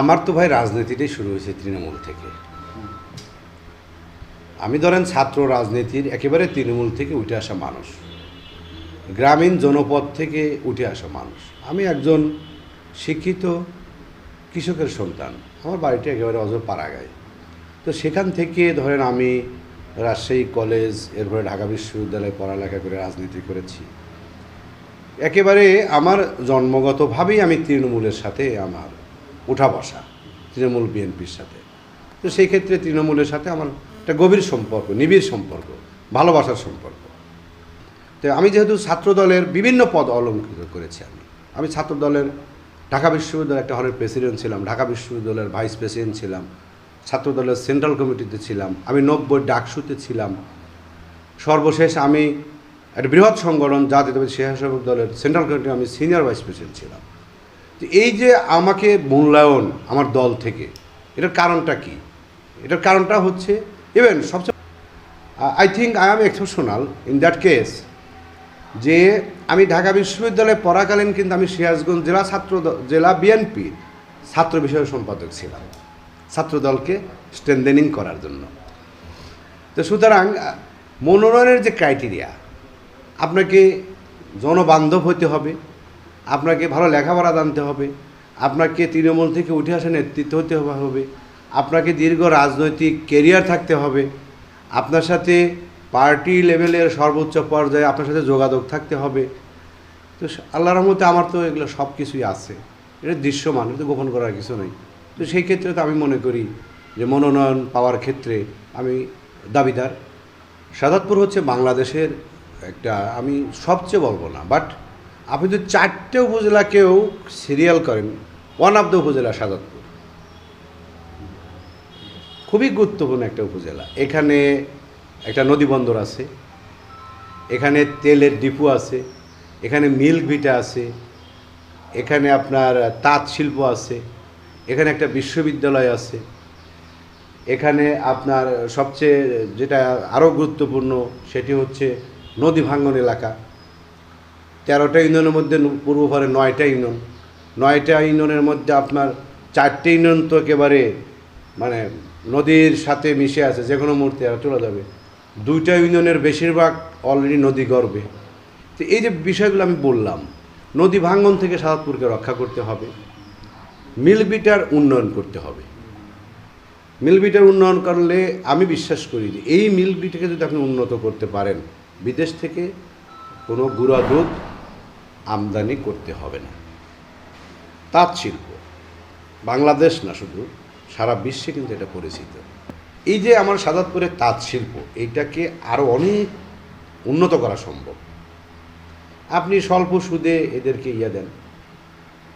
আমার তো ভাই রাজনীতিটাই শুরু হয়েছে তৃণমূল থেকে। আমি ধরেন ছাত্র রাজনীতির একেবারে তৃণমূল থেকে উঠে আসা মানুষ। গ্রামীণ জনপদ থেকে উঠে আসা মানুষ। আমি একজন শিক্ষিত কৃষকের সন্তান। আমার বাড়িটা একেবারে অজর পাড়াগায়। তো সেখান থেকে ধরেন আমি রাজশাহী কলেজ, এরপরে ঢাকা বিশ্ববিদ্যালয়ে পড়ালেখা করে, রাজনীতি করেছি। একেবারে আমার জন্মগতভাবেই আমি তৃণমূলের সাথে আমার উঠা বসা তৃণমূল বিএনপির সাথে। তো সেই ক্ষেত্রে তৃণমূলের সাথে আমার একটা গভীর সম্পর্ক, নিবিড় সম্পর্ক, ভালোবাসার সম্পর্ক। তো আমি যেহেতু ছাত্র দলের বিভিন্ন পদ অলঙ্কৃত করেছি আমি। আমি ছাত্র দলের ঢাকা বিশ্ববিদ্যালয়ের একটা হলের প্রেসিডেন্ট ছিলাম, ঢাকা বিশ্ববিদ্যালয়ের ভাইস প্রেসিডেন্ট ছিলাম ছাত্র দলের সেন্ট্রাল কমিটিতে ছিলাম, আমি নব্বই ডাকসুতে ছিলাম। সর্বশেষ আমি একটা বৃহৎ সংগঠন জাতীয়তাবাদী স্বেচ্ছাসেবক দলের সেন্ট্রাল কমিটি আমি সিনিয়র ভাইস প্রেসিডেন্ট ছিলাম। তো এই যে আমাকে মূল্যায়ন আমার দল থেকে, এটার কারণটা কি? এটার কারণটা হচ্ছে ইভেন সবচেয়ে I think I am exceptional in that case যে আমি ঢাকা বিশ্ববিদ্যালয়ে পড়াকালীন কিন্তু আমি সিরাজগঞ্জ জেলা ছাত্র জেলা বিএনপি ছাত্র বিষয়ক সম্পাদক ছিলাম। ছাত্র দলকে স্ট্রেন্দেনিং করার জন্য। তো সুতরাং, মনোনয়নের যে ক্রাইটেরিয়া আপনাকে জনবান্ধব হতে হবে আপনাকে ভালো লেখাপড়া জানতে হবে। আপনাকে তৃণমূল থেকে উঠে আসা নেতৃত্ব হতে হবে। আপনাকে দীর্ঘ রাজনৈতিক কেরিয়ার থাকতে হবে। আপনার সাথে পার্টি লেভেলের সর্বোচ্চ পর্যায়ে আপনার সাথে যোগাযোগ থাকতে হবে। তো আল্লাহ রহমতে আমার তো এগুলো সব কিছুই আছে। এটা দৃশ্যমান, এটা গোপন করার কিছু নেই। তো সেই ক্ষেত্রে তো আমি মনে করি যে মনোনয়ন পাওয়ার ক্ষেত্রে আমি দাবিদার। সাদাতপুর হচ্ছে বাংলাদেশের একটা, আমি সবচেয়ে বলব না বাট আপনি যদি চারটে উপজেলাকেও সিরিয়াল করেন ওয়ান অফ দ্য উপজেলা সাদাতপুর খুবই গুরুত্বপূর্ণ একটা উপজেলা। এখানে একটা নদী বন্দর আছে, এখানে তেলের ডিপো আছে, এখানে মিল্ক ভিটা আছে, এখানে আপনার তাঁত শিল্প আছে, এখানে একটা বিশ্ববিদ্যালয় আছে, এখানে আপনার সবচেয়ে যেটা আরও গুরুত্বপূর্ণ সেটি হচ্ছে নদী ভাঙ্গন এলাকা। তেরোটা ইউনিয়নের মধ্যে পূর্ব পারে নয়টা ইউনিয়ন। নয়টা ইউনিয়নের মধ্যে আপনার চারটে ইউনিয়ন তো একেবারে মানে নদীর সাথে মিশে আছে, যে কোনো মুহূর্তে চলে যাবে। দুইটা ইউনিয়নের বেশিরভাগ অলরেডি নদী গর্বে। তো এই যে বিষয়গুলো আমি বললাম, নদী ভাঙ্গন থেকে সাদাতপুরকে রক্ষা করতে হবে। মিলবিটার উন্নয়ন করতে হবে। মিলবিটার উন্নয়ন করলে আমি বিশ্বাস করি যে এই মিলবিটাকে যদি আপনি উন্নত করতে পারেন, বিদেশ থেকে কোনো গুঁড়া দুধ আমদানি করতে হবে না। তাঁত শিল্প, বাংলাদেশ না শুধু, সারা বিশ্বে কিন্তু এটা পরিচিত। এই যে আমার সাদাতপুরের তাঁত শিল্প, এইটাকে আরও অনেক উন্নত করা সম্ভব। আপনি স্বল্প সুদে এদেরকে ইয়ে দেন।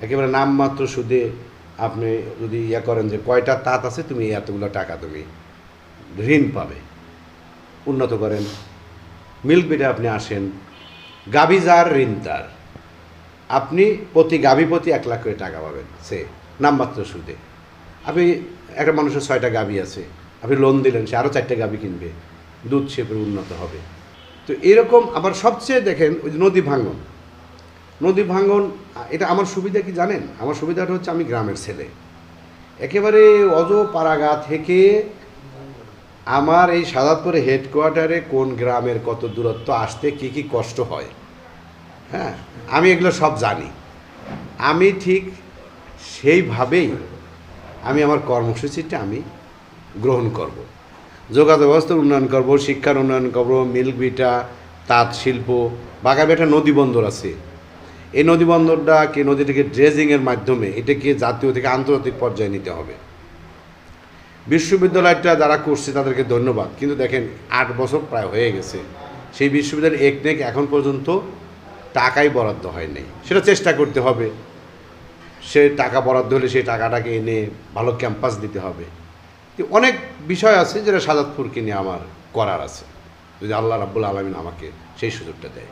একেবারে নামমাত্র সুদে আপনি যদি ইয়ে করেন যে কয়টা তাঁত আছে, তুমি এতগুলো টাকা তুমি ঋণ পাবে। উন্নত করেন। মিল্ক বিটে আপনি আসেন গাভী যার ঋণ তার। আপনি প্রতি গাভী প্রতি এক লাখ করে টাকা পাবেন, সে নামমাত্র সুদে। আপনি একটা মানুষের ছয়টা গাভী আছে, আপনি লোন দিলেন, সে আরও চারটে গাভী কিনবে, দুধ সে উন্নত হবে। তো এরকম আবার সবচেয়ে দেখেন ওই নদী ভাঙন নদী ভাঙন এটা আমার সুবিধা কি জানেন? আমার সুবিধাটা হচ্ছে আমি গ্রামের ছেলে। একেবারে অজ পাড়াগা থেকে আমার এই সাদাতপুরে হেডকোয়ার্টারে কোন গ্রামের কত দূরত্ব, আসতে কি কি কষ্ট হয়। হ্যাঁ আমি এগুলো সব জানি। আমি ঠিক সেইভাবেই আমি আমার কর্মসূচিটা আমি গ্রহণ করব। যোগাযোগ ব্যবস্থার উন্নয়ন করব, শিক্ষার উন্নয়ন করব মিল্ক বিটা তাঁত শিল্প বাগাবে একটা নদী বন্দর আছে। এই নদী বন্দরটাকে নদীটাকে ড্রেজিংয়ের মাধ্যমে এটাকে জাতীয় থেকে আন্তর্জাতিক পর্যায়ে নিতে হবে। বিশ্ববিদ্যালয়টা যারা করছে তাদেরকে ধন্যবাদ। কিন্তু দেখেন, আট বছর প্রায় হয়ে গেছে। সেই বিশ্ববিদ্যালয়ের একনেক এখন পর্যন্ত টাকাই বরাদ্দ হয়নি সেটা চেষ্টা করতে হবে। সে টাকা বরাদ্দ হলে সেই টাকাটাকে এনে ভালো ক্যাম্পাস দিতে হবে। অনেক বিষয় আছে যেটা সাজাদপুরকে নিয়ে আমার করার আছে। যদি আল্লাহ রাব্বুল আলমিন আমাকে সেই সুযোগটা দেয়।